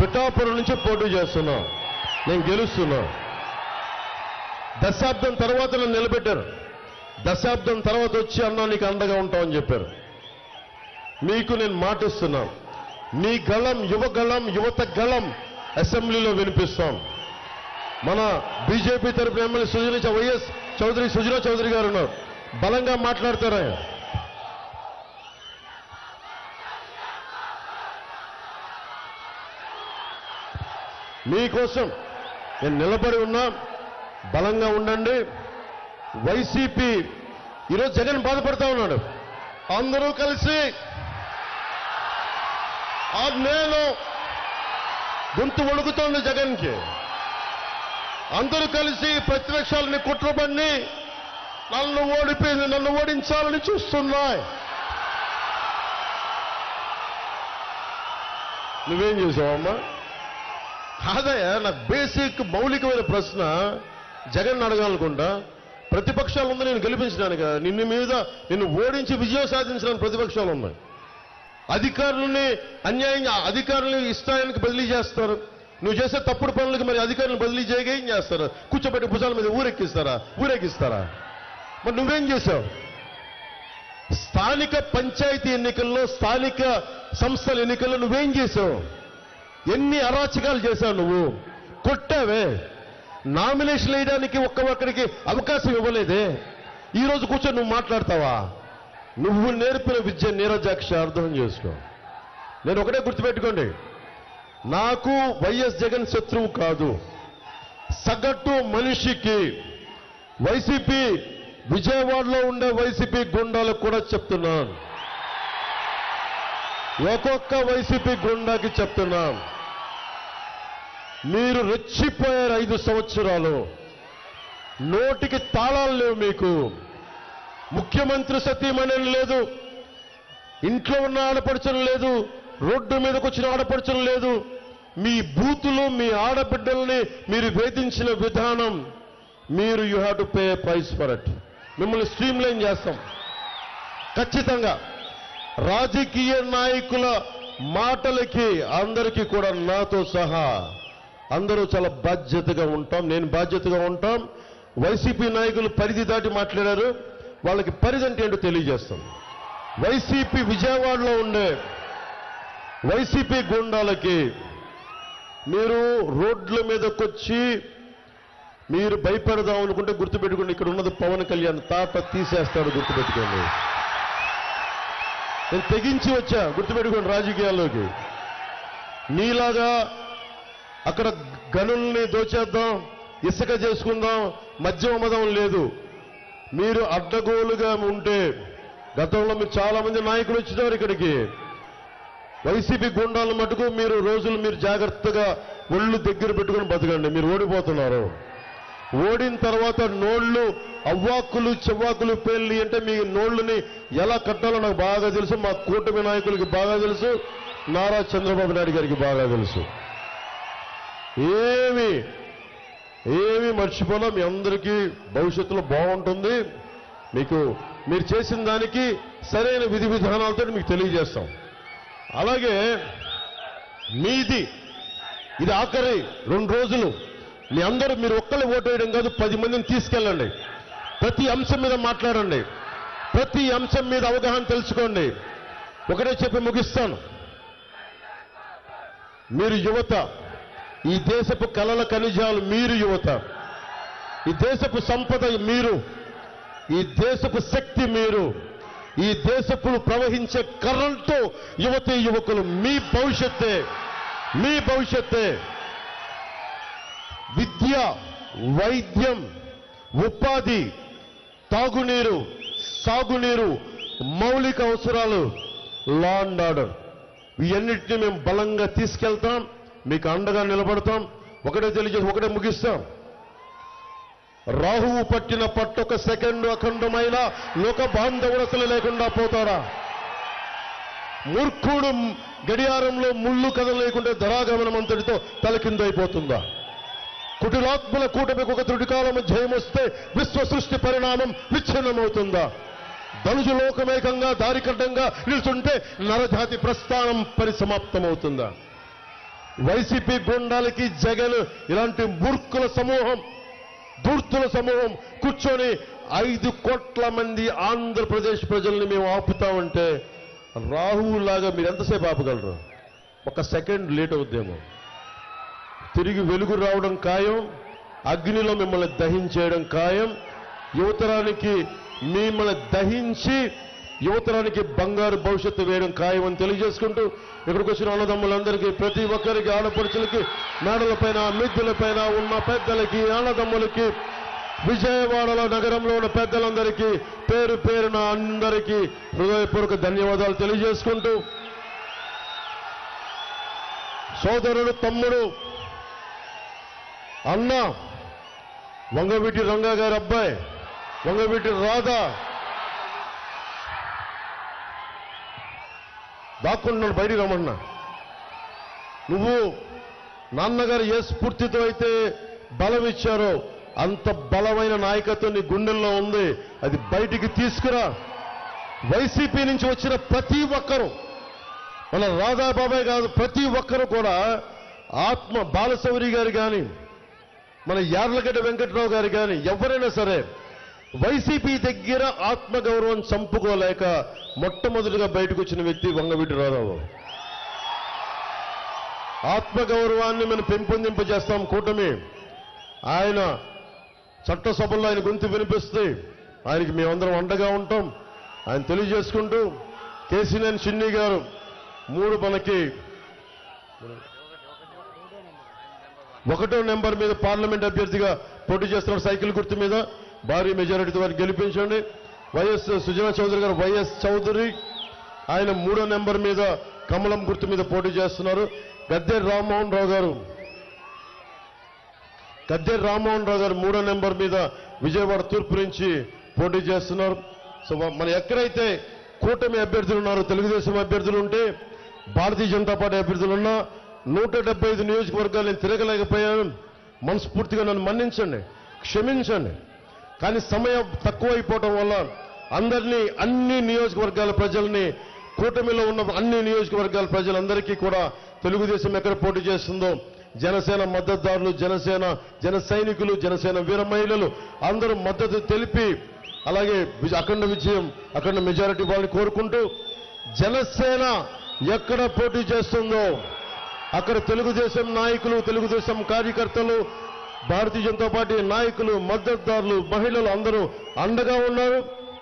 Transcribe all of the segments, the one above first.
పిఠాపురం నుంచి పోటీ చేస్తున్నా. నేను గెలుస్తున్నా. దశాబ్దం తర్వాత నన్ను నిలబెట్టారు. దశాబ్దం తర్వాత వచ్చి అన్నా నీకు అండగా ఉంటామని చెప్పారు. మీకు నేను మాటిస్తున్నా. మీ గళం యువ గళం యువత గళం అసెంబ్లీలో వినిపిస్తాం. మన బీజేపీ తరపున ఎమ్మెల్యే సుజన వైఎస్ చౌదరి సుజనా చౌదరి గారు ఉన్నారు. బలంగా మాట్లాడతారు ఆయన. మీకోసం నేను నిలబడి ఉన్నా. బలంగా ఉండండి. వైసీపీ ఈరోజు జగన్ బాధపడతా ఉన్నాడు. అందరూ కలిసి ఆ నేను గొంతు వణుకుతోంది జగన్కి. అందరూ కలిసి ప్రతిపక్షాలని కుట్రబడి నన్ను ఓడిపోయింది నన్ను ఓడించాలని చూస్తున్నాయి. నువ్వేం చేసావమ్మా? కాదయ్యా నాకు బేసిక్ మౌలికమైన ప్రశ్న. జగన్ అడగాలనుకుంటా. ప్రతిపక్షాలు ఉంది నేను గెలిపించడానికి? నిన్ను మీద నిన్ను ఓడించి విజయం సాధించడానికి ప్రతిపక్షాలు ఉన్నాయి అధికారులని అన్యాయంగా అధికారులని ఇష్టానికి బదిలీ చేస్తారు. నువ్వు చేసే తప్పుడు పనులకు మరి అధికారులను బదిలీ చేయగా ఏం చేస్తారు? కూర్చోబెట్టి భుజాల మీద ఊరెక్కిస్తారా? ఊరేగిస్తారా? మరి నువ్వేం చేశావు? స్థానిక పంచాయతీ ఎన్నికల్లో స్థానిక సంస్థల ఎన్నికల్లో నువ్వేం చేశావు? ఎన్ని అరాచకాలు చేశావు నువ్వు? కొట్టావే. నామినేషన్ వేయడానికి ఒక్క ఒక్కడికి అవకాశం ఇవ్వలేదే. ఈరోజు కూర్చొని నువ్వు మాట్లాడతావా? నువ్వు నేర్పిన విద్య నీరజాక్ష అర్థం చేసుకో. నేను ఒకటే గుర్తుపెట్టుకోండి. నాకు వైఎస్ జగన్ శత్రువు కాదు. సగటు మనిషికి వైసీపీ విజయవాడలో ఉండే వైసీపీ గుండాలకు కూడా చెప్తున్నాను. ఒక్కొక్క వైసీపీ గుండాకి చెప్తున్నాం. మీరు రెచ్చిపోయారు ఐదు సంవత్సరాలు. నోటికి తాళాలు లేవు మీకు. ముఖ్యమంత్రి సతీమణి లేదు. ఇంట్లో ఉన్న ఆడపడుచడం లేదు. రోడ్డు మీదకి వచ్చిన ఆడపడుచడం లేదు. మీ బూతులు మీ ఆడబిడ్డల్ని మీరు వేధించిన విధానం మీరు you have to pay price for it. మిమ్మల్ని స్ట్రీమ్ లైన్ చేస్తాం. ఖచ్చితంగా. రాజకీయ నాయకుల మాటలకి అందరికీ కూడా నాతో సహా అందరూ చాలా బాధ్యతగా ఉంటాం. నేను బాధ్యతగా ఉంటాం. వైసీపీ నాయకులు పరిధి దాటి మాట్లాడారు. వాళ్ళకి పరిధి అంటే ఏంటో తెలియజేస్తాం. వైసీపీ విజయవాడలో ఉండే వైసీపీ గుండాలకి మీరు రోడ్ల మీదకొచ్చి మీరు భయపడదాం అనుకుంటే గుర్తుపెట్టుకోండి. ఇక్కడ ఉన్నది పవన్ కళ్యాణ్ తాత తీసేస్తాడు గుర్తుపెట్టుకోండి. నేను తెగించి వచ్చా గుర్తుపెట్టుకోండి రాజకీయాల్లోకి. నీలాగా అక్కడ గనుల్ని దోచేద్దాం ఇసుక చేసుకుందాం మద్యం అమ్మదం లేదు. మీరు అడ్డగోలుగా ఉంటే గతంలో మీరు చాలా మంది నాయకులు వచ్చినారు ఇక్కడికి. వైసీపీ గుండాల మటుకు మీరు రోజులు మీరు జాగ్రత్తగా ఒళ్ళు దగ్గర పెట్టుకుని బతకండి మీరు ఓడిపోతున్నారు. ఓడిన తర్వాత నోళ్ళు అవ్వాకులు చెవ్వాకులు పేర్లు అంటే మీ నోళ్ళని ఎలా కట్టాలో నాకు బాగా తెలుసు మా కూటమి నాయకులకి బాగా తెలుసు నారా చంద్రబాబు నాయుడు గారికి బాగా తెలుసు. ఏమి ఏమి మర్చిపోలా మీ అందరికీ భవిష్యత్తులో బాగుంటుంది. మీకు మీరు చేసిన దానికి సరైన విధి విధానాలతో మీకు తెలియజేస్తాం. అలాగే మీది ఇది ఆఖరి రెండు రోజులు. మీ అందరూ మీరు ఒక్కళ్ళు ఓటు వేయడం కాదు పది మందిని తీసుకెళ్ళండి. ప్రతి అంశం మీద మాట్లాడండి. ప్రతి అంశం మీద అవగాహన తెలుసుకోండి. ఒకటే చెప్పి ముగిస్తాను. మీరు యువత ఈ దేశపు కళల ఖనిజాలు మీరు యువత ఈ దేశపు సంపద మీరు ఈ దేశపు శక్తి మీరు ఈ దేశపు ప్రవహించే కర్రలతో యువతీ యువకులు మీ భవిష్యత్తే మీ భవిష్యత్తే. విద్య వైద్యం ఉపాధి తాగునీరు సాగునీరు మౌలిక అవసరాలు లా అండ్ ఆర్డర్ ఇవన్నిటిని మేము బలంగా తీసుకెళ్తాం మీకు అండగా నిలబడతాం ఒకటే తెలియజేసి ఒకటే ముగిస్తాం. రాహువు పట్టిన పట్టొక సెకండ్ అఖండమైన లోక బాంధవుడు అసలు లేకుండా పోతారా మూర్ఖుడు గడియారంలో ముళ్ళు కదలలేకుంటే ధరాగమనం అంతటితో తలకిందైపోతుందా కుటిలాత్మల కూటమికి ఒక త్రుటికాలము జయమొస్తే విశ్వ సృష్టి పరిణామం విచ్ఛిన్నమవుతుందా? ధనుజు లోకమేకంగా దారికడ్డంగా నిల్చుంటే నరజాతి ప్రస్థానం పరిసమాప్తమవుతుందా? వైసీపీ గుండాలకి జగన్ ఇలాంటి మూర్ఖుల సమూహం దూర్తుల సమూహం కూర్చొని ఐదు కోట్ల మంది ఆంధ్రప్రదేశ్ ప్రజల్ని మేము ఆపుతామంటే రాహువులాగా మీరు ఎంతసేపు ఆపగలరు? ఒక సెకండ్ లేట్ అవుద్దేమో. తిరిగి వెలుగు రావడం ఖాయం అగ్నిలో మిమ్మల్ని దహించేయడం ఖాయం. యువతరానికి మిమ్మల్ని దహించి యువతరానికి బంగారు భవిష్యత్తు వేయడం ఖాయం అని తెలియజేసుకుంటూ ఇక్కడికి వచ్చిన అన్నదమ్ములందరికీ ప్రతి ఒక్కరికి ఆడపడుచులకి మేడలపైన మిద్దులపైన ఉన్న పెద్దలకి అన్నదమ్ములకి విజయవాడలో నగరంలో ఉన్న పెద్దలందరికీ పేరు పేరున అందరికీ హృదయపూర్వక ధన్యవాదాలు తెలియజేసుకుంటూ సోదరుడు తమ్ముడు అన్న వంగవీటి రంగా గారి అబ్బాయి వంగవీటి రాధా. దాక్కుంటున్నాడు బయటికి రమ్మన్నా. నువ్వు నాన్నగారు ఏ స్ఫూర్తితో అయితే బలం ఇచ్చారో అంత బలమైన నాయకత్వం నీ గుండెల్లో ఉంది. అది బయటికి తీసుకురా. వైసీపీ నుంచి వచ్చిన ప్రతి ఒక్కరూ మన రాధాబాబాయ్ కాదు ప్రతి ఒక్కరూ కూడా ఆత్మ బాలశౌరి గారు కానీ మన యార్లగడ్డ వెంకట్రావు గారు కానీ ఎవరైనా సరే వైసీపీ దగ్గర ఆత్మగౌరవం చంపుకోలేక మొట్టమొదటిగా బయటకు వచ్చిన వ్యక్తి వంగవీటి రావు ఆత్మగౌరవాన్ని మనం పెంపొందింపజేస్తాం కూటమి. ఆయన చట్టసభల్లో ఆయన గొంతు వినిపిస్తే ఆయనకి మేమందరం అండగా ఉంటాం. ఆయన తెలియజేసుకుంటూ కేసీనేని చిన్ని గారు మూడు మనకి ఒకటో నెంబర్ మీద పార్లమెంట్ అభ్యర్థిగా పోటీ చేస్తున్న సైకిల్ గుర్తు మీద భారీ మెజారిటీతో వారిని గెలిపించండి. వైఎస్ సుజనా చౌదరి గారు వైఎస్ చౌదరి ఆయన మూడో నెంబర్ మీద కమలం గుర్తు మీద పోటీ చేస్తున్నారు. గద్దె రామ్మోహన్ రావు గారు గద్దె రామ్మోహన్ రావు గారు మూడో నెంబర్ మీద విజయవాడ తూర్పు నుంచి పోటీ చేస్తున్నారు. సో మన ఎక్కడైతే కూటమి అభ్యర్థులు ఉన్నారో తెలుగుదేశం అభ్యర్థులు ఉంటే భారతీయ జనతా పార్టీ అభ్యర్థులు ఉన్నా నూట డెబ్బై ఐదు నియోజకవర్గాలు నేను తిరగలేకపోయాను. మనస్ఫూర్తిగా నన్ను మన్నించండి. క్షమించండి. కానీ సమయం తక్కువ అయిపోవటం వల్ల అందరినీ అన్ని నియోజకవర్గాల ప్రజల్ని కూటమిలో ఉన్న అన్ని నియోజకవర్గాల ప్రజలందరికీ కూడా తెలుగుదేశం ఎక్కడ పోటీ చేస్తుందో జనసేన మద్దతుదారులు జనసేన జన సైనికులు జనసేన వీర మహిళలు అందరూ మద్దతు తెలిపి అలాగే అఖండ విజయం అఖండ మెజారిటీ వాళ్ళని కోరుకుంటూ జనసేన ఎక్కడ పోటీ చేస్తుందో అక్కడ తెలుగుదేశం నాయకులు తెలుగుదేశం కార్యకర్తలు భారతీయ జనతా పార్టీ నాయకులు మద్దతుదారులు మహిళలు అందరూ అండగా ఉన్నారు.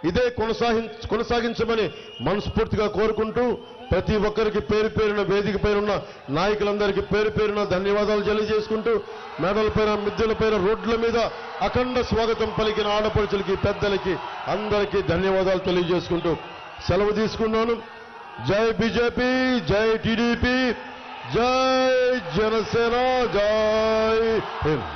ఇదే కొనసాగి కొనసాగించమని మనస్ఫూర్తిగా కోరుకుంటూ ప్రతి ఒక్కరికి పేరు పేరున వేదిక పైన ఉన్న నాయకులందరికీ పేరు పేరున ధన్యవాదాలు తెలియజేసుకుంటూ మెడల పైన మిద్దెల పైన రోడ్ల మీద అఖండ స్వాగతం పలికిన ఆడపడుచులకి పెద్దలకి అందరికీ ధన్యవాదాలు తెలియజేసుకుంటూ సెలవు తీసుకున్నాను. జై బీజేపీ జై టీడీపీ. జై జనసేన జై హింద్